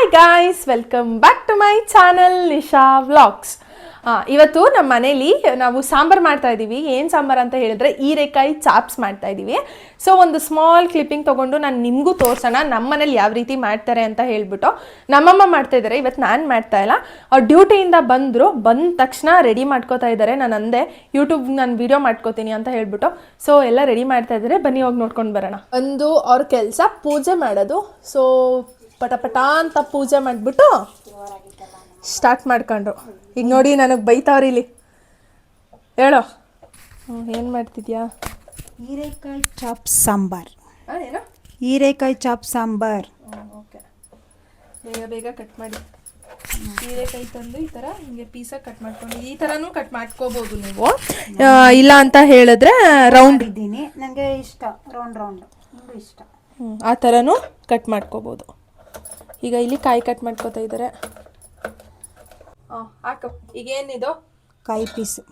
Hi guys welcome back to my channel Nisha vlogs ಇವತ್ತು ನಮ್ಮ ಮನೇಲಿ ನಾವು ಸಾಂಬಾರ್ ಮಾಡ್ತಾ ಇದ್ದೀವಿ ಏನು ಸಾಂಬಾರ್ ಅಂತ ಹೇಳಿದ್ರೆ ಹೀರೆಕಾಯಿ ಚಾಪ್ಸ್ ಮಾಡ್ತಾ ಇದ್ದೀವಿ ಸೊ ಒಂದು ಸ್ಮಾಲ್ ಕ್ಲಿಪ್ಪಿಂಗ್ ತೊಗೊಂಡು ನಾನು ನಿಮಗೂ ತೋರ್ಸೋಣ. ನಮ್ಮ ಮನೇಲಿ ಯಾವ ರೀತಿ ಮಾಡ್ತಾರೆ ಅಂತ ಹೇಳ್ಬಿಟ್ಟು. ನಮ್ಮಮ್ಮ ಮಾಡ್ತಾ ಇದ್ದಾರೆ ಇವತ್ತು ನಾನು ಮಾಡ್ತಾ ಇಲ್ಲ. ಅವ್ರು ಡ್ಯೂಟಿಯಿಂದ ಬಂದರು, ಬಂದ ತಕ್ಷಣ ರೆಡಿ ಮಾಡ್ಕೋತಾ ಇದ್ದಾರೆ ನಾನು ಅಂದೆ ಯೂಟ್ಯೂಬ್ ನಾನು ವಿಡಿಯೋ ಮಾಡ್ಕೋತೀನಿ ಅಂತ ಹೇಳ್ಬಿಟ್ಟು. ಸೊ ಎಲ್ಲ ರೆಡಿ ಮಾಡ್ತಾ ಇದ್ದಾರೆ ಬನ್ನಿ, ಹೋಗಿ ನೋಡ್ಕೊಂಡು ಬರೋಣ. ಒಂದು, ಅವ್ರ ಕೆಲಸ, ಪೂಜೆ ಮಾಡೋದು. ಸೊ ಪಟ ಪಟ ಅಂತ ಪೂಜೆ ಮಾಡಿಬಿಟ್ಟು ಸ್ಟಾರ್ಟ್ ಮಾಡ್ಕೊಂಡ್ರು. ಈಗ ನೋಡಿ ನನಗೆ ಬೈತಾವ್ರಿ ಇಲ್ಲಿ. ಹೇಳೋ. ಏನು ಮಾಡ್ತಿದ್ಯಾ? ಹೀರೆಕಾಯಿ ಚಾಪ್ ಸಾಂಬಾರ್. ಏನೋ? ಹೀರೆಕಾಯಿ ಚಾಪ್ ಸಾಂಬಾರ್. ಓಕೆ. ಬೇಗ ಬೇಗ ಕಟ್ ಮಾಡಿ. ಹೀರೆಕಾಯಿ ತಂದು ಈ ಥರ ಹಿಂಗೆ ಪೀಸಾಗಿ ಕಟ್ ಮಾಡ್ಕೊಂಡು ಈ ಥರನೂ ಕಟ್ ಮಾಡ್ಕೋಬೋದು ನೀವು. ಇಲ್ಲ ಅಂತ ಹೇಳಿದ್ರೆ ರೌಂಡ್ ಇದ್ದೀನಿ ನನಗೆ ಇಷ್ಟ ರೌಂಡ್ ರೌಂಡ್ ಇಷ್ಟ. ಆ ಥರನೂ ಕಟ್ ಮಾಡ್ಕೋಬೋದು. ಈಗ ಇಲ್ಲಿ ಕಾಯಿ ಕಟ್ ಮಾಡ್ಕೋತಾ ಇದ್ದಾರೆ ಹಾಕು. ಈಗ ಏನಿದು? ಕಾಯಿ ಪೀಸು.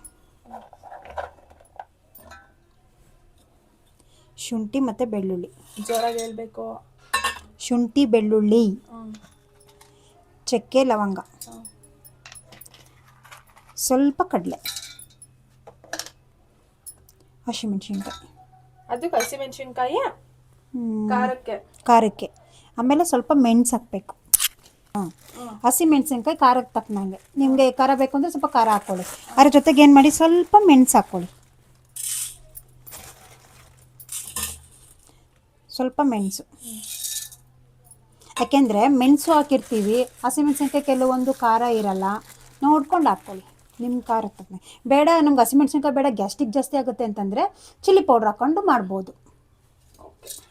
ಶುಂಠಿ ಮತ್ತು ಬೆಳ್ಳುಳ್ಳಿ. ಜೋರಾಗಿ ಹೇಳ್ಬೇಕು. ಶುಂಠಿ ಬೆಳ್ಳುಳ್ಳಿ ಚಕ್ಕೆ ಲವಂಗ. ಸ್ವಲ್ಪ ಕಡಲೆ. ಹಸಿಮೆಣಸಿನ್ಕಾಯಿ. ಅದಕ್ಕೆ ಹಸಿಮೆಣಸಿನ್ಕಾಯಿ? ಖಾರಕ್ಕೆ? ಖಾರಕ್ಕೆ. ಆಮೇಲೆ ಸ್ವಲ್ಪ ಮೆಣಸು ಹಾಕಬೇಕು. ಹಾಂ. ಹಸಿ ಮೆಣಸಿನ್ಕಾಯಿ ಖಾರಕ್ಕೆ ತಕ್ಕನಂಗೆ. ನಿಮಗೆ ಖಾರ ಬೇಕು ಅಂದರೆ ಸ್ವಲ್ಪ ಖಾರ ಹಾಕ್ಕೊಳ್ಳಿ ಅದ್ರ ಜೊತೆಗೆ ಏನು ಮಾಡಿ ಸ್ವಲ್ಪ ಮೆಣಸು ಹಾಕ್ಕೊಳ್ಳಿ ಸ್ವಲ್ಪ ಮೆಣಸು. ಯಾಕೆಂದರೆ ಮೆಣಸು ಹಾಕಿರ್ತೀವಿ ಹಸಿಮೆಣಸಿನ್ಕಾಯಿ ಕೆಲವೊಂದು ಖಾರ ಇರಲ್ಲ. ನೋಡ್ಕೊಂಡು ಹಾಕ್ಕೊಳ್ಳಿ ನಿಮ್ಮ ಖಾರ ತಕ್ಕನೆ. ಬೇಡ, ನಮ್ಗೆ ಹಸಿಮೆಣಸಿನ್ಕಾಯಿ ಬೇಡ ಗ್ಯಾಸ್ಟಿಕ್ ಜಾಸ್ತಿ ಆಗುತ್ತೆ ಅಂತಂದರೆ ಚಿಲ್ಲಿ ಪೌಡ್ರ್ ಹಾಕ್ಕೊಂಡು ಮಾಡ್ಬೋದು.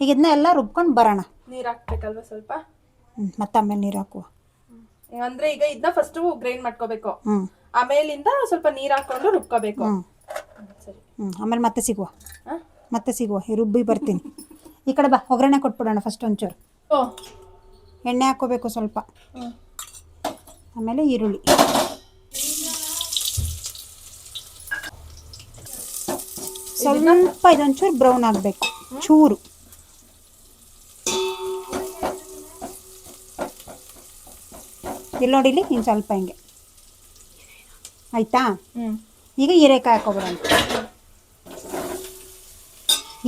ಈಗ ಇದನ್ನ ಎಲ್ಲ ರುಬ್ಕೊಂಡು ಬರೋಣ. ನೀರು ಹಾಕ್ಬೇಕಲ್ವಾ ಸ್ವಲ್ಪ? ಹ್ಞೂ ಮತ್ತೆ ಆಮೇಲೆ ನೀರು ಹಾಕುವ. ಅಂದ್ರೆ ಈಗ ಇದನ್ನ ಫಸ್ಟ್ ಗ್ರೈಂಡ್ ಮಾಡ್ಕೋಬೇಕು. ಹ್ಞೂ ಆಮೇಲಿಂದ ಸ್ವಲ್ಪ ನೀರು ಹಾಕೊಂಡು ರುಬ್ಕೋಬೇಕು. ಹ್ಞೂ ಸರಿ. ಹ್ಞೂ ಆಮೇಲೆ ಮತ್ತೆ ಸಿಗುವ. ಆ? ಮತ್ತೆ ಸಿಗುವ. ಈ ರುಬ್ಬಿ ಬರ್ತೀನಿ. ಈ ಕಡೆ ಬಾ ಒಗ್ಗರಣೆ ಕೊಟ್ಬಿಡೋಣ ಫಸ್ಟ್ ಒಂಚೂರು. ಓ. ಎಣ್ಣೆ ಹಾಕೋಬೇಕು ಸ್ವಲ್ಪ. ಹ್ಮ್. ಆಮೇಲೆ ಈರುಳ್ಳಿ. ಸ್ವಲ್ಪ ಇದೊಂಚೂರು ಬ್ರೌನ್ ಆಗಬೇಕು. ಚೂರು. ಇಲ್ಲಿ ನೋಡಿಲಿ ಇನ್ನು ಸ್ವಲ್ಪ ಹಿಂಗೆ. ಆಯ್ತಾ? ಈಗ ಹೀರೆಕಾಯಿ ಹಾಕೋಬಿಡೋಣ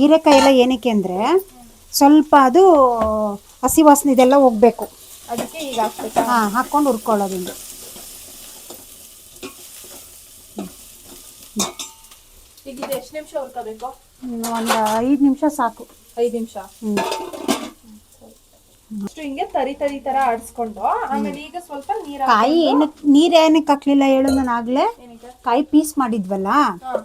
ಹೀರೆಕಾಯಿ ಎಲ್ಲ ಏನಕ್ಕೆ ಅಂದರೆ ಸ್ವಲ್ಪ ಅದು ಹಸಿ ವಾಸನೆ ಇದೆಲ್ಲ ಹೋಗ್ಬೇಕು. ಅದಕ್ಕೆ ಈಗ ಹಾಕ್ಬೇಕು. ಹಾಂ ಹಾಕ್ಕೊಂಡು ಹುರ್ಕೊಳ್ಳೋದು ಈಗ ಎಷ್ಟು ನಿಮಿಷ ಹುರ್ಕೋಬೇಕು? ಒಂದು ಐದು ನಿಮಿಷ ಸಾಕು. ಐದು ನಿಮಿಷ? ಹ್ಞೂ ಹಿಂಗೆ ತರಿ ತರಿ ತರ ಆಡಿಸ್ಕೊಂಡು ಆಮೇಲೆ ಈಗ ಸ್ವಲ್ಪ ನೀರ್ ಕಾಯಿ ಏನಕ್ಕೆ ನೀರ್ ಏನಕ್ಕೆ ಹಾಕ್ಲಿಲ್ಲ ಹೇಳು ನಾನು ಆಗಲೇ? ಕಾಯಿ ಪೀಸ್ ಮಾಡಿದ್ವಲ್ಲ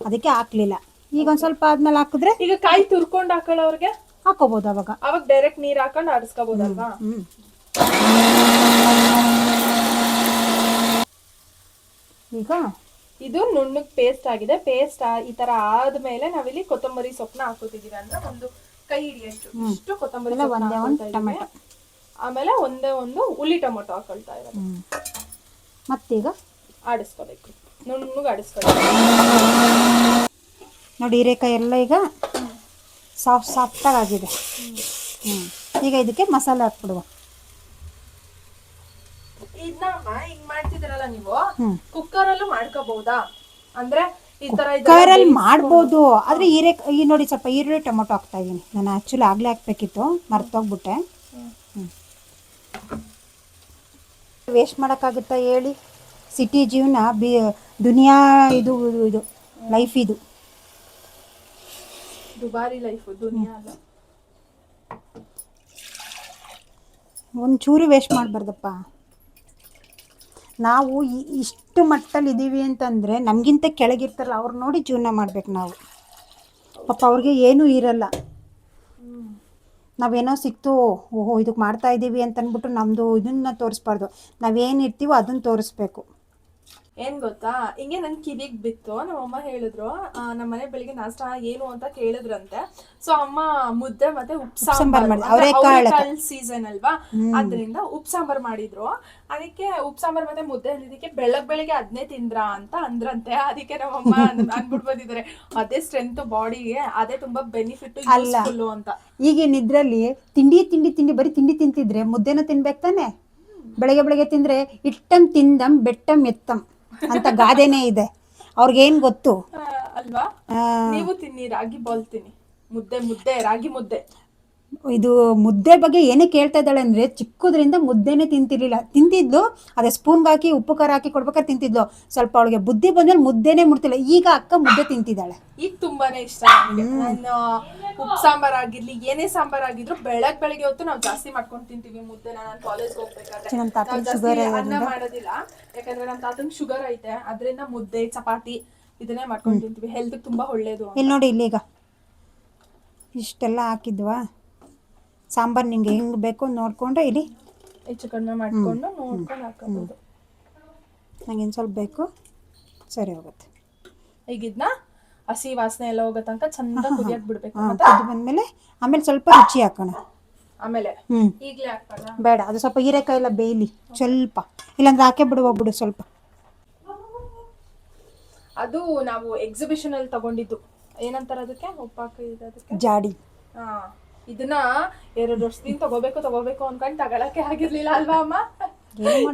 ಅದಕ್ಕೆ ಹಾಕ್ಲಿಲ್ಲ. ಈಗ ಒಂದ್ ಸ್ವಲ್ಪ ಆದ್ಮೇಲೆ ಹಾಕಿದ್ರೆ? ಈಗ ಕಾಯಿ ತುರ್ಕೊಂಡ್ ಹಾಕೊಳ್ಳೋರ್ಗೆ ಹಾಕೋಬಹುದು ಅವಾಗ. ಅವಾಗ ಡೈರೆಕ್ಟ್ ನೀರ್ ಹಾಕೊಂಡು ಆಡಿಸ್ಕೋಬಹುದಲ್ವಾ ಈಗ? ಇದು ನುಣ್ಣಗ್ ಪೇಸ್ಟ್ ಆಗಿದೆ. ಪೇಸ್ಟ್ ಈ ತರ ಆದ್ಮೇಲೆ ನಾವಿಲ್ಲಿ ಕೊತ್ತಂಬರಿ ಸೊಪ್ಪನ್ನ ಹಾಕೋತಿದೀವಿ ಅಂದ್ರೆ ಒಂದು ಕೈ ಹಿಡಿಯಷ್ಟು. ಇಷ್ಟು ಕೊತ್ತಂಬರಿ ಒಂದೇ ಒಂದು ಟೊಮೆಟೊ. ಆಮೇಲೆ ಒಂದೇ ಒಂದು ಹುಳಿ ಟೊಮೊಟೊ ಹಾಕೊಳ್ತಾ ಇರೋದು. ಮತ್ತೀಗ? ಆಡಿಸ್ಕೋಬೇಕು. ನುಣ್ಣಗೆ ಆಡಿಸ್ಕೋಬೇಕು. ನೋಡಿ ಹೀರೆಕಾಯಿ ಎಲ್ಲ ಈಗ ಸಾಫ್ಟ್ ಸಾಫ್ಟಾಗಿ ಆಗಿದೆ ಹ್ಞೂ ಈಗ ಇದಕ್ಕೆ ಮಸಾಲೆ ಹಾಕ್ಬಿಡುವ. ಇದನ್ನ ಹಿಂಗ್ ಮಾಡ್ತಿದ್ರಲ್ಲ ನೀವು. ಕುಕ್ಕರ್ ಅಲ್ಲೂ ಮಾಡ್ಕೋಬಹುದಾ ಅಂದ್ರೆ ಕುಕ್ಕರಲ್ಲಿ ಮಾಡ್ಬೋದು. ಆದರೆ ಹೀರೆ ಈ ನೋಡಿ ಸ್ವಲ್ಪ ಈರುಳ್ಳಿ ಟೊಮೊಟೊ ಹಾಕ್ತಾ ಇದ್ದೀನಿ ನಾನು ಆ್ಯಕ್ಚುಲಿ ಆಗಲೇ ಹಾಕ್ಬೇಕಿತ್ತು. ಮರ್ತೋಗ್ಬಿಟ್ಟೆ. ಹ್ಞೂ ವೇಸ್ಟ್ ಮಾಡೋಕ್ಕಾಗುತ್ತಾ ಹೇಳಿ? ಸಿಟಿ ಜೀವನ ಬಿ ದುನಿಯಾ ಇದು ಇದು ಲೈಫ್ ಇದು. ದುಬಾರಿ ಲೈಫ್ ದುನಿಯಾ ಅಲ್ಲ. ಒಂಚೂರು ವೇಸ್ಟ್ ಮಾಡಬಾರ್ದಪ್ಪ. ನಾವು ಇಷ್ಟು ಮಟ್ಟಲ್ಲಿ ಇದ್ದೀವಿ ಅಂತಂದರೆ ನಮಗಿಂತ ಕೆಳಗಿರ್ತಾರಲ್ಲ ಅವ್ರು ನೋಡಿ ಜೀವನ ಮಾಡ್ಬೇಕು ನಾವು. ಪಾಪ ಅವ್ರಿಗೆ ಏನೂ ಇರಲ್ಲ. ನಾವೇನೋ ಸಿಕ್ತು ಓಹೋ ಇದಕ್ಕೆ ಮಾಡ್ತಾ ಇದ್ದೀವಿ ಅಂತಂದ್ಬಿಟ್ಟು ನಮ್ಮದು ಇದನ್ನ ತೋರಿಸ್ಬಾರ್ದು. ನಾವೇನು ಇರ್ತೀವೋ ಅದನ್ನು ತೋರಿಸ್ಬೇಕು. ಏನ್ ಗೊತ್ತಾ? ಹಿಂಗೆ ನನ್ ಕಿವಿಗ್ ಬಿತ್ತು. ನಮ್ಮಮ್ಮ ಹೇಳಿದ್ರು ಆ, ನಮ್ಮ ಮನೆ ಬೆಳಿಗ್ಗೆ ನಾಷ್ಟ ಏನು ಅಂತ ಕೇಳಿದ್ರಂತೆ. ಸೊ ಅಮ್ಮ ಮುದ್ದೆ ಮತ್ತೆ ಉಪ್ ಸಾಂಬಾರ್. ಸೀಸನ್ ಅಲ್ವಾ? ಅದ್ರಿಂದ ಉಪ್ ಸಾಂಬಾರ್ ಮಾಡಿದ್ರು. ಅದಕ್ಕೆ ಉಪ್ ಸಾಂಬಾರ್ ಮತ್ತೆ ಮುದ್ದೆ ಅಂದಿದ್ದಕ್ಕೆ ಬೆಳಗ್ ಬೆಳಿಗ್ಗೆ ಅದನ್ನೇ ತಿಂದ್ರ ಅಂತ ಅಂದ್ರಂತೆ. ಅದಕ್ಕೆ ನಮ್ಮ ಅಮ್ಮ ಬಂದಿದ್ದಾರೆ. ಅದೇ ಸ್ಟ್ರೆಂತ್ ಬಾಡಿಗೆ ಅದೇ ತುಂಬಾ ಬೆನಿಫಿಟ್ ಅಂತ. ಈಗಿನ ಇದ್ರಲ್ಲಿ ತಿಂಡಿ ತಿಂಡಿ ತಿಂಡಿ ಬರೀ ತಿಂಡಿ ತಿಂತಿದ್ರೆ ಮುದ್ದೆನ ತಿನ್ಬೇಕು ತಾನೆ? ಬೆಳಗ್ಗೆ ಬೆಳಗ್ಗೆ ತಿಂದ್ರೆ ಇಟ್ಟಂ ತಿಂದಂ ಬೆಟ್ಟಂ ಎತ್ತಂ. ಅಂತ ಗಾದೆನೆ ಇದೆ. ಅವ್ರಿಗೇನ್ ಗೊತ್ತು? ಅಲ್ವಾ? ನೀವು ತಿನ್ನಿ ರಾಗಿ ಬಾಲ್ ತಿನ್ನಿ. ಮುದ್ದೆ ಮುದ್ದೆ ರಾಗಿ ಮುದ್ದೆ. ಇದು ಮುದ್ದೆ ಬಗ್ಗೆ ಏನೇ ಕೇಳ್ತಾ ಇದ್ದಾಳೆ ಅಂದ್ರೆ ಚಿಕ್ಕದ್ರಿಂದ ಮುದ್ದೆನೇ ತಿಂತಿರ್ಲಿಲ್ಲ. ತಿಂತಿದ್ಲು ಅದೇ ಸ್ಪೂನ್ಗೆ ಹಾಕಿ ಉಪ್ಪು ಖಾರ ಹಾಕಿ ಕೊಡ್ಬೇಕಾದ್ರೆ ತಿಂತಿದ್ಲು. ಸ್ವಲ್ಪ ಅವಳಿಗೆ ಬುದ್ಧಿ ಬಂದ್ಮೇಲೆ ಮುದ್ದೆನೇ ಮುಡ್ತಿಲ್ಲ ಈಗ ಅಕ್ಕ ಮುದ್ದೆ ತಿಂತಿದ್ದಾಳೆ. ಈಗ ತುಂಬಾನೇ ಇಷ್ಟ ನನಗೆ ನಾನು ಉಪ್ಪು ಸಾಂಬಾರ್ ಆಗಿರ್ಲಿ ಏನೇ ಸಾಂಬಾರ್ ಆಗಿದ್ರು ಬೆಳಗ್ ಬೆಳಗ್ಗೆ ಹೊತ್ತು ನಾವು ಜಾಸ್ತಿ ಮಾಡ್ಕೊಂಡು ತಿಂತೀವಿ ಮುದ್ದೆ ನಾನು ಕಾಲೇಜ್ ಹೋಗ್ಬೇಕಾದ್ರೆ. ನಮ್ಮ ತಾತಂಗ್ ನಾವ್ ಜಾಸ್ತಿ sugar ಅನ್ನ ಮಾಡೋದಿಲ್ಲ. ಯಾಕಂದ್ರೆ ನಮ್ಮ ತಾತಂಗ್ ಶುಗರ್ ಐತೆ. ಅದರಿಂದ ಮುದ್ದೆ ಚಪಾತಿ ಇದನ್ನೇ ಮಾಡ್ಕೊಂಡು ತಿಂತೀವಿ. ಹೆಲ್ತ್ ತುಂಬಾ ಒಳ್ಳೇದು ಇಲ್ಲಿ ನೋಡಿ ಇಲ್ಲೀಗ. ಇಷ್ಟೆಲ್ಲ ಹಾಕಿದ್ವಾ? ಸಾಂಬಾರು ನಿಂಗೆ ಹೆಂಗೆ ಬೇಕು ನೋಡಿಕೊಂಡು ಇಲ್ಲಿ ಹೆಚ್ಚು ಕಡಿಮೆ ಮಾಡ್ಕೊಂಡು ನೋಡ್ಕೊಂಡು ಹಾಕೋಬಹುದು ನಂಗೆ ಸ್ವಲ್ಪ ಬೇಕು. ಸರಿ ಹೋಗುತ್ತೆ. ಈಗ ಇದನ್ನ ಹಸಿ ವಾಸನೆ ಎಲ್ಲ ಹೋಗೋ ತನಕ ಚಂದ ಕುದಿಯಕ್ ಬಿಡ್ಬೇಕು ಅದು ಬಂದಮೇಲೆ ಆಮೇಲೆ ಸ್ವಲ್ಪ ರುಚಿ ಹಾಕೋಣ. ಆಮೇಲೆ ಹ್ಞೂ ಹಾಕೋಣ ಬೇಡ ಅದು ಸ್ವಲ್ಪ ಹೀರೆಕಾಯಿ ಎಲ್ಲ ಬೇಯಲಿ. ಸ್ವಲ್ಪ. ಇಲ್ಲಾಂದ್ರೆ ಹಾಕೇ ಬಿಡುವ ಬಿಡು ಸ್ವಲ್ಪ. ಅದು ನಾವು ಎಕ್ಸಿಬಿಷನ್ ಅಲ್ಲಿ ತಗೊಂಡಿದ್ದು. ಏನಂತಾರ ಅದಕ್ಕೆ? ಉಪ್ಪಾಕ ಜಾಡಿ. ಹಾ. ಇದನ್ನ ಎರಡು ವರ್ಷದಿಂದ ತಗೋಬೇಕು ತಗೋಬೇಕು ಅನ್ಕೊಂಡು ತಗೊಳಕ್ಕೆ ಆಗಿರ್ಲಿಲ್ಲ ಅಲ್ವಾ ಅಮ್ಮ?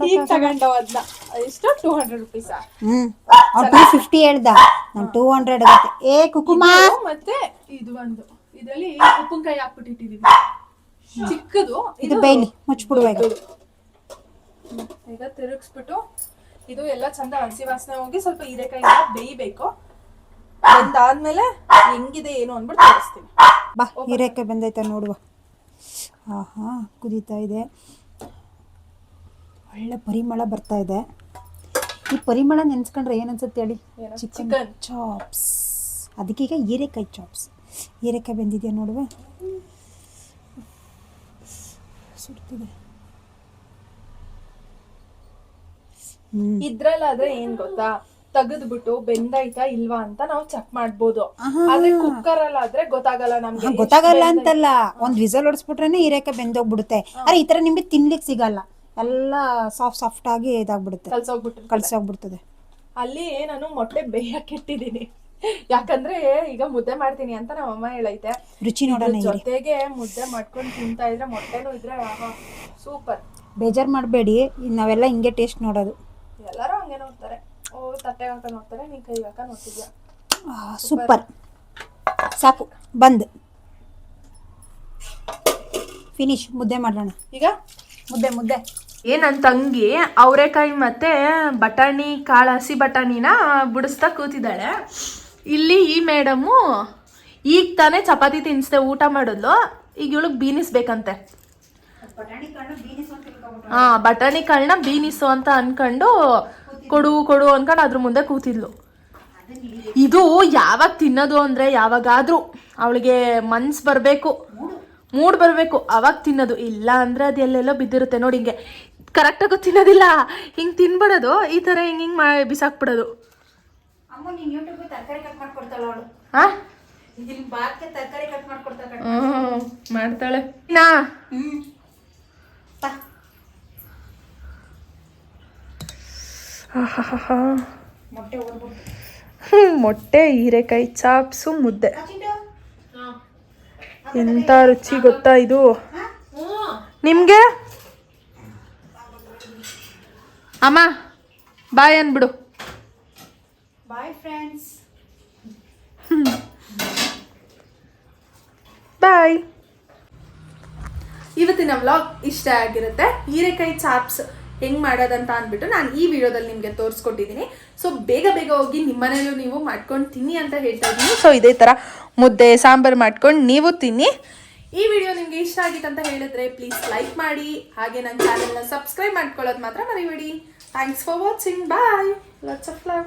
ಈಗ ತಗೊಂಡವ ಅದನ್ನ ಎಷ್ಟು ಟೂ ಹಂಡ್ರೆಡ್ ರುಪೀಸ್ ಹ್ಞೂ ಟೂ ಫಿಫ್ಟಿ ಹೇಳ್ದ. ನಾನು ಟೂ ಹಂಡ್ರೆಡ್ ಏ ಕುಕುಮ! ಮತ್ತೆ ಇದು ಒಂದು. ಇದರಲ್ಲಿ ಉಪ್ಪಿನಕಾಯಿ ಹಾಕ್ಬಿಟ್ಟಿಟ್ಟಿದೀವಿ. ಚಿಕ್ಕದು. ಇದು ಬೇಯ್ಲಿ ಮುಚ್ಚಿಬಿಡುವ ಈಗ. ಹ್ಮ್. ತಿರುಗಿಸ್ಬಿಟ್ಟು ಇದು ಎಲ್ಲ ಚಂದ ಹಸಿ ವಾಸನೆ ಹೋಗಿ ಸ್ವಲ್ಪ ಹೀರೆಕಾಯಿ ಬೇಯ್ಬೇಕು. ಬೆಂದಾದ್ಮೇಲೆ ಹೆಂಗಿದೆ ಏನು ಅಂದ್ಬಿಟ್ಟು ತೋರಿಸ್ತೀನಿ. ಬಾ ಹೀರೆಕಾಯಿ ಬಂದೈತೆ ನೋಡುವ. ಆಹಾ ಕುದೀತಾ ಇದೆ. ಒಳ್ಳೆ ಪರಿಮಳ ಬರ್ತಾ ಇದೆ. ಈ ಪರಿಮಳ ನೆನ್ಸ್ಕೊಂಡ್ರೆ ಏನನ್ಸುತ್ತೆ ಅನ್ಸುತ್ತೆ ಹೇಳಿ? ಚಿಕನ್. ಚಾಪ್ಸ್ ಅದಕ್ಕೀಗ ಹೀರೆಕಾಯಿ ಚಾಪ್ಸ್ ಹೀರೆಕಾಯಿ ಬೆಂದಿದೆಯಾ ನೋಡುವ? ಸುಡ್ತಿದೆ. ಇದ್ರಲ್ಲಾದ್ರೆ ಏನ್ ಗೊತ್ತಾ? ತೆಗೆದ್ಬಿಟ್ಟು ಬೆಂದೈತಾ ಇಲ್ವಾ ಅಂತ ನಾವು ಚೆಕ್ ಮಾಡ್ಬೋದು. ಆದ್ರೆ ಕುಕ್ಕರ್ ಅಲ್ಲಾದ್ರೆ ಗೊತ್ತಾಗಲ್ಲ ನಮ್ಗೆ ಗೊತ್ತಾಗಲ್ಲ. ಅಂತಲ್ಲ. ಒಂದ್ ವಿಸಲ್ ಹೊಡ್ಸ್ಬಿಟ್ರೇನೆ ಹೀರೆಕಾಯಿ ಬೆಂದೋಗ್ಬಿಡುತ್ತೆ. ಅರೆ ಈ ತರ ನಿಮ್ಗೆ ತಿನ್ಲಿಕ್ ಸಿಗಲ್ಲ. ಎಲ್ಲ ಸಾಫ್ಟ್ ಸಾಫ್ಟ್ ಆಗಿ ಇದಾಗ್ಬಿಡುತ್ತೆ. ಕಲ್ಸೋಗ್ಬಿಟ್ಟು ಕಲ್ಸೋಗ್ಬಿಡ್ತದೆ. ಅಲ್ಲಿ ನಾನು ಮೊಟ್ಟೆ ಬೇಯಕ್ಕೆ ಇಟ್ಟಿದ್ದೀನಿ ಯಾಕಂದ್ರೆ ಈಗ ಮುದ್ದೆ ಮಾಡ್ತೀನಿ ಅಂತ ನಮ್ಮ ಅಮ್ಮ ಹೇಳೈತೆ. ರುಚಿ ನೋಡೋಣ ಜೊತೆಗೆ ಮುದ್ದೆ ಮಾಡ್ಕೊಂಡು ತಿಂತಾ ಇದ್ರೆ ಮೊಟ್ಟೆನೂ ಇದ್ರೆ ಸೂಪರ್ ಬೇಜಾರ್ ಮಾಡಬೇಡಿ. ನಾವೆಲ್ಲ ಹಿಂಗೆ ಟೇಸ್ಟ್ ನೋಡೋದು. ಎಲ್ಲರೂ ಹಂಗೆ ನೋಡ್ತಾರೆ. ಓ ತಟ್ಟೆ ಹಾಕ ನೋಡ್ತಾರೆ ನೀನ್ ಕೈ ಹಾಕ ನೋಡ್ತಿದ್ಯಾ ಸೂಪರ್ ಸಾಕು ಬಂದ್. ಫಿನಿಶ್ ಮುದ್ದೆ ಮಾಡೋಣ. ಈಗ? ಮುದ್ದೆ ಮುದ್ದೆ. ಏ ನನ್ನ ತಂಗಿ ಅವರೆಕಾಯಿ ಮತ್ತೆ ಬಟಾಣಿ ಕಾಳು ಹಸಿ ಬಟಾಣಿನ ಬಿಡಿಸ್ತಾ ಕೂತಿದ್ದಾಳೆ. ಇಲ್ಲಿ ಈ ಮೇಡಮು ಈಗ ತಾನೇ ಚಪಾತಿ ತಿನ್ನಿಸ್ದೆ ಊಟ ಮಾಡಿದ್ಲು. ಈಗ ಇವಳಿಗೆ ಬೀನಿಸ್ಬೇಕಂತೆ ಹಾ ಬಟಾಣಿ ಕಾಳನ್ನ ಬೀನಿಸು ಅಂತ ಅನ್ಕೊಂಡು ಕೊಡು ಕೊಡು ಅನ್ಕೊಂಡು ಅದ್ರ ಮುಂದೆ ಕೂತಿದ್ಲು. ಇದು ಯಾವಾಗ ತಿನ್ನೋದು ಅಂದ್ರೆ ಯಾವಾಗಾದ್ರೂ ಅವಳಿಗೆ ಮನ್ಸು ಬರಬೇಕು. ಮೂಡ್ ಬರಬೇಕು. ಅವಾಗ ತಿನ್ನೋದು. ಇಲ್ಲ ಅಂದ್ರೆ ಅದು ಎಲ್ಲೆಲ್ಲೋ ಬಿದ್ದಿರುತ್ತೆ. ನೋಡಿ ಹಿಂಗೆ. ಕರೆಕ್ಟಾಗೂ ತಿನ್ನೋದಿಲ್ಲ. ಹಿಂಗೆ ತಿನ್ಬಿಡೋದು. ಈ ಥರ ಹಿಂಗೆ ಹಿಂಗೆ ಮಾಡಿ ಬಿಸಾಕ್ಬಿಡೋದು. ಅಮ್ಮ ನೀನು ಯೂಟ್ಯೂಬ್ ತರಕಾರಿ ಕಟ್ ಮಾಡ್ಕೊಡ್ತಾಳ ಅವಳು ಹಾ ಇಲ್ಲಿ ಬಾತ್ಗೆ ತರಕಾರಿ ಕಟ್ ಮಾಡ್ಕೊಡ್ತಾಳ ಹ್ಞೂ ಮಾಡ್ತಾಳೆ ನಾ ಮೊಟ್ಟೆ ಹೀರೆಕಾಯಿ ಚಾಪ್ಸು ಮುದ್ದೆ. ಎಂತ ರುಚಿ ಗೊತ್ತಾ ಇದು? ನಿಮಗೆ? ಅಮ್ಮ ಬಾಯ್ ಅನ್ಬಿಡು ಬಾಯ್ ಫ್ರೆಂಡ್ಸ್. ಬಾಯ್. ಇವತ್ತಿನ ವ್ಲಾಗ್ ಇಷ್ಟ ಆಗಿರುತ್ತೆ. ಹೀರೆಕಾಯಿ ಚಾಪ್ಸ್ ಹೆಂಗ್ ಮಾಡೋದಂತ ಅಂದ್ಬಿಟ್ಟು ನಾನು ಈ ವಿಡಿಯೋದಲ್ಲಿ ನಿಮಗೆ ತೋರಿಸ್ಕೊಟ್ಟಿದ್ದೀನಿ ಸೊ ಬೇಗ ಬೇಗ ಹೋಗಿ ನಿಮ್ಮನೇಲೂ ನೀವು ಮಾಡ್ಕೊಂಡು ತಿನ್ನಿ ಅಂತ ಹೇಳ್ತಾ ಇದ್ದೀನಿ. ಸೊ ಇದೇ ಥರ ಮುದ್ದೆ, ಸಾಂಬಾರು ಮಾಡ್ಕೊಂಡು ನೀವು ತಿನ್ನಿ. ಈ ವಿಡಿಯೋ ನಿಮಗೆ ಇಷ್ಟ ಆಗಿತ್ತು ಅಂತ ಹೇಳಿದ್ರೆ ಪ್ಲೀಸ್ ಲೈಕ್ ಮಾಡಿ. ಹಾಗೆ ನನ್ನ ಚಾನೆಲ್ನ ಸಬ್ಸ್ಕ್ರೈಬ್ ಮಾಡ್ಕೊಳ್ಳೋದು ಮಾತ್ರ ಮರಿಬೇಡಿ. Thanks for watching bye lots of love